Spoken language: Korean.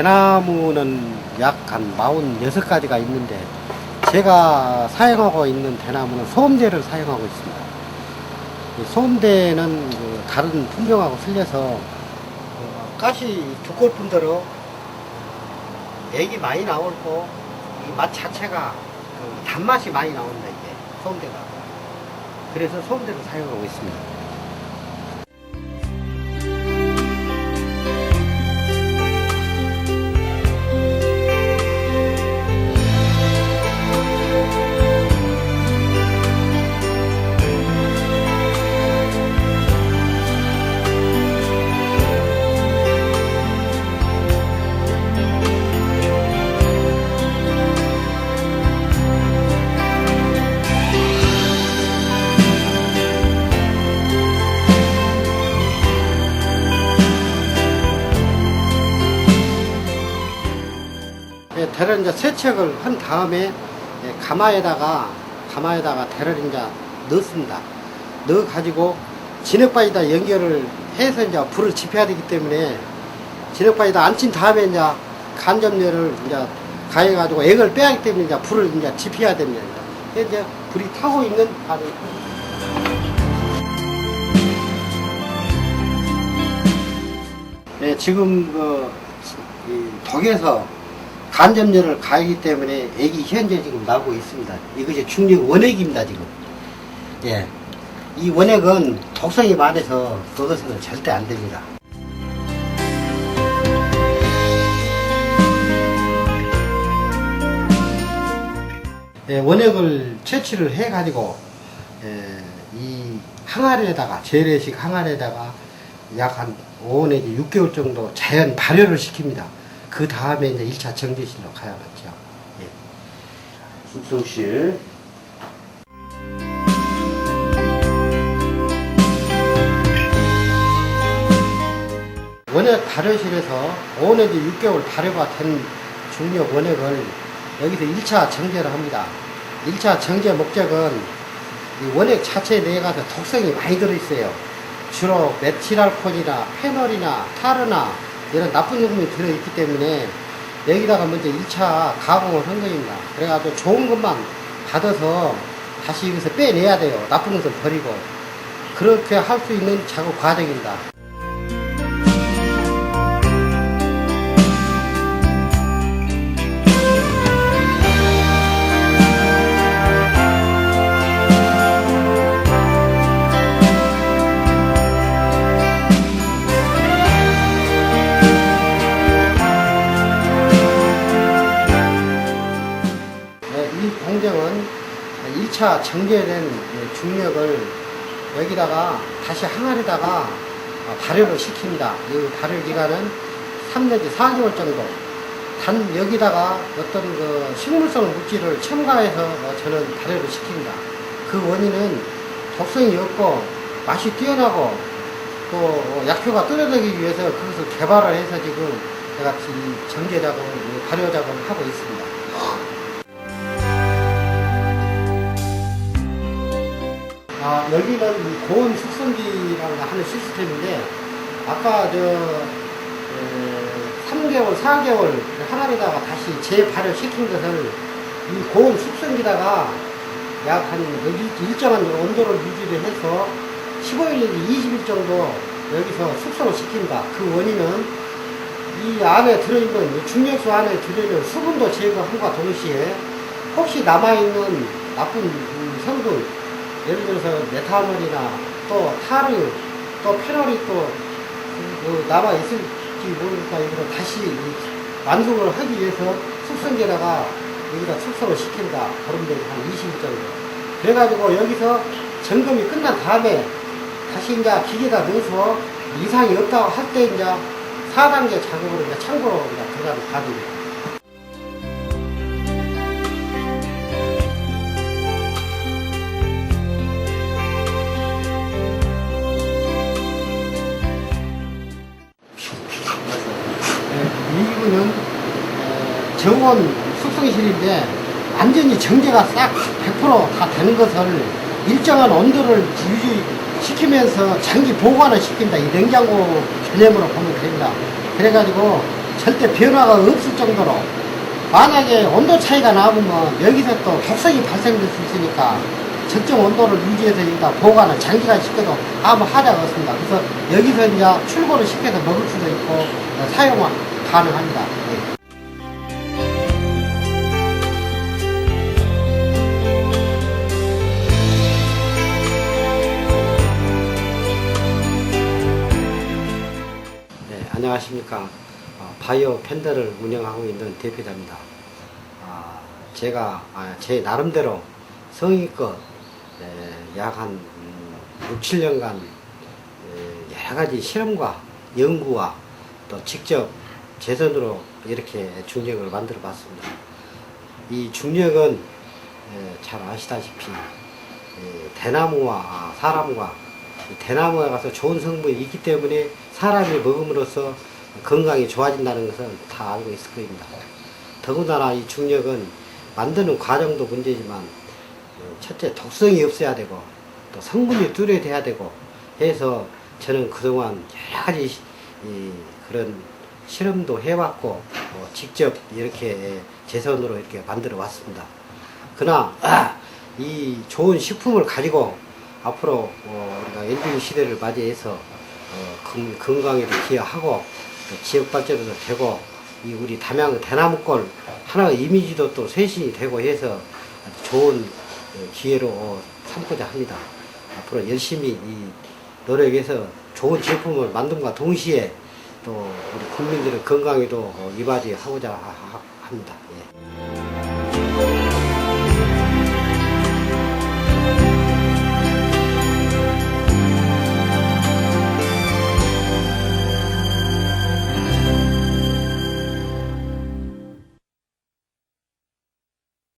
대나무는 약 한 46가지가 있는데 제가 사용하고 있는 대나무는 소음대를 사용하고 있습니다. 이 소음대는 그 다른 품종하고 틀려서 어, 가시 두꺼울 뿐더러 액이 많이 나오고 이맛 자체가 그 단맛이 많이 나온다 이게 소음대가 그래서 소음대를 사용하고 있습니다. 대를 이제 세척을 한 다음에 예, 가마에다가 가마에다가 대를 이제 넣습니다. 넣어 가지고 진흙바위다 연결을 해서 이제 불을 지펴야 되기 때문에 진흙바위다 앉힌 다음에 이제 간접열을 이제 가해 가지고 액을 빼야 하기 때문에 이제 불을 이제 지펴야 됩니다. 이제 불이 타고 있는 바로 예, 지금 그이 덕에서 간접열을 가하기 때문에 액이 현재 지금 나오고 있습니다. 이것이 중력 원액입니다, 지금. 예. 이 원액은 독성이 많아서 그것은 절대 안 됩니다. 예, 원액을 채취를 해가지고, 예, 이 항아리에다가, 재래식 항아리에다가 약 한5 내지 6개월 정도 자연 발효를 시킵니다. 그 다음에 이제 1차 정제실로 가야겠죠. 예. 숙성실 원액 발효실에서 5 내지 6개월 발효가 된 중력 원액을 여기서 1차 정제를 합니다. 1차 정제 목적은 이 원액 자체에 내가서 독성이 많이 들어있어요. 주로 메틸알코올이나 페놀이나 타르나 이런 나쁜 성분이 들어있기 때문에 여기다가 먼저 1차 가공을 한 겁니다. 그래가지고 좋은 것만 받아서 다시 여기서 빼내야 돼요. 나쁜 것은 버리고. 그렇게 할 수 있는 작업 과정입니다. 1차 정제된 중력을 여기다가 다시 항아리다가 어, 발효를 시킵니다. 이 발효 기간은 3 내지 4개월 정도. 단 여기다가 어떤 그 식물성 물질을 첨가해서 어, 저는 발효를 시킵니다. 그 원인은 독성이 없고 맛이 뛰어나고 또 어, 약효가 뚜렷하기 위해서 그것을 개발을 해서 지금 제가 이 정제 작업을, 이 발효 작업을 하고 있습니다. 여기는 이 고온 숙성기라고 하는 시스템인데, 아까 저, 에, 3개월, 4개월 항아리다가 다시 재발효 시킨 것을 이 고온 숙성기다가 약 한 일정한 온도를 유지를 해서 15일 내지 20일 정도 여기서 숙성을 시킵니다. 그 원인은 이 안에 들어있는, 이 중력수 안에 들어있는 수분도 제거함과 동시에 혹시 남아있는 나쁜 음, 성분, 예를 들어서 메탄올이나 또 타르, 또 페놀이 또 그, 남아 있을지 모르니까 이걸 다시 이 완숙을 하기 위해서 숙성기에다가 여기다 숙성을 시킨다. 보름되기 한 20일 정도. 그래가지고 여기서 점검이 끝난 다음에 다시 이제 기계에다 넣어서 이상이 없다고 할 때 이제 4단계 작업으로 이제 참고로 이제 들어가는 과정입니다. 네, 이거는 어, 정원 숙성실인데 완전히 정제가 싹 100%다 되는 것을 일정한 온도를 유지시키면서 장기 보관을 시킨다. 이 냉장고 개념으로 보면 됩니다. 그래가지고 절대 변화가 없을 정도로 만약에 온도 차이가 나면 여기서 또 독성이 발생될 수 있으니까 적정 온도를 유지해서 일단 보관을 장기간 시켜도 아무 하자가 없습니다. 그래서 여기서 이제 출고를 시켜서 먹을 수도 있고 어, 사용 가능합니다. 예. 네, 안녕하십니까. 어, 바이오 팬더를 운영하고 있는 대표자입니다. 아, 제가 아, 제 나름대로 성의껏 약 한 6, 7년간 여러 가지 실험과 연구와 또 직접 제 손으로 이렇게 중력을 만들어 봤습니다. 이 중력은 에, 잘 아시다시피 에, 대나무와 아, 사람과 이 대나무에 가서 좋은 성분이 있기 때문에 사람이 먹음으로써 건강이 좋아진다는 것은 다 알고 있을 겁니다. 더군다나 이 중력은 만드는 과정도 문제지만 어, 첫째 독성이 없어야 되고 또 성분이 뚜렷해야 되고 해서 저는 그동안 여러 가지 그런 실험도 해왔고 뭐 직접 이렇게 제 손으로 이렇게 만들어 왔습니다. 그러나 이 좋은 식품을 가지고 앞으로 어, 우리가 엔딩 시대를 맞이해서 어, 건- 건강에도 기여하고 또 지역 발전에도 되고 이 우리 담양 대나무골 하나의 이미지도 또 쇄신이 되고 해서 좋은 어, 기회로 어, 삼고자 합니다. 앞으로 열심히 이 노력해서 좋은 제품을 만듦과 동시에 또 우리 국민들의 건강에도 어, 이바지 하고자 하- 하- 합니다. 예.